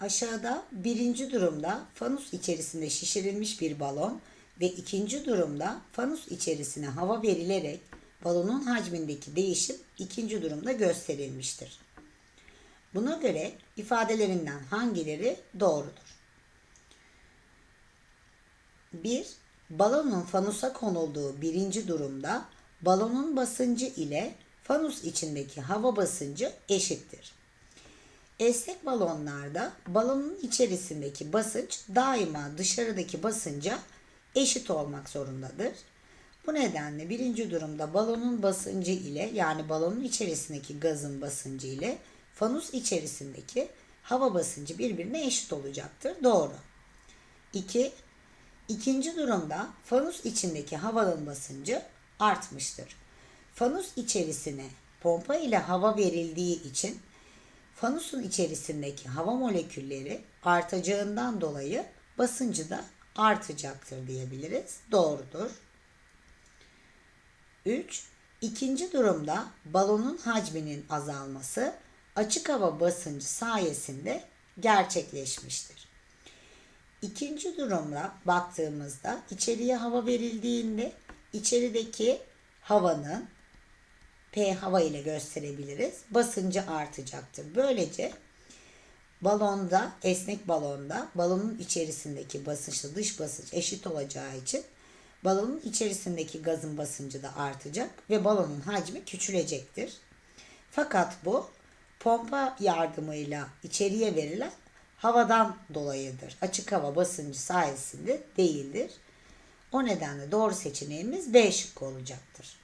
Aşağıda birinci durumda fanus içerisinde şişirilmiş bir balon ve ikinci durumda fanus içerisine hava verilerek balonun hacmindeki değişim ikinci durumda gösterilmiştir. Buna göre ifadelerinden hangileri doğrudur? 1. Balonun fanusa konulduğu birinci durumda balonun basıncı ile fanus içindeki hava basıncı eşittir. Esnek balonlarda balonun içerisindeki basınç daima dışarıdaki basınca eşit olmak zorundadır. Bu nedenle birinci durumda balonun basıncı ile yani balonun içerisindeki gazın basıncı ile fanus içerisindeki hava basıncı birbirine eşit olacaktır. Doğru. 2. İkinci durumda fanus içindeki havanın basıncı artmıştır. Fanus içerisine pompa ile hava verildiği için fanusun içerisindeki hava molekülleri artacağından dolayı basıncı da artacaktır diyebiliriz. Doğrudur. 3. İkinci durumda balonun hacminin azalması açık hava basıncı sayesinde gerçekleşmiştir. İkinci durumda baktığımızda içeriye hava verildiğinde içerideki havanın P hava ile gösterebiliriz. Basıncı artacaktır. Böylece balonda, esnek balonda balonun içerisindeki basınçla dış basınç eşit olacağı için balonun içerisindeki gazın basıncı da artacak ve balonun hacmi küçülecektir. Fakat bu pompa yardımıyla içeriye verilen havadan dolayıdır. Açık hava basıncı sayesinde değildir. O nedenle doğru seçeneğimiz B şıkkı olacaktır.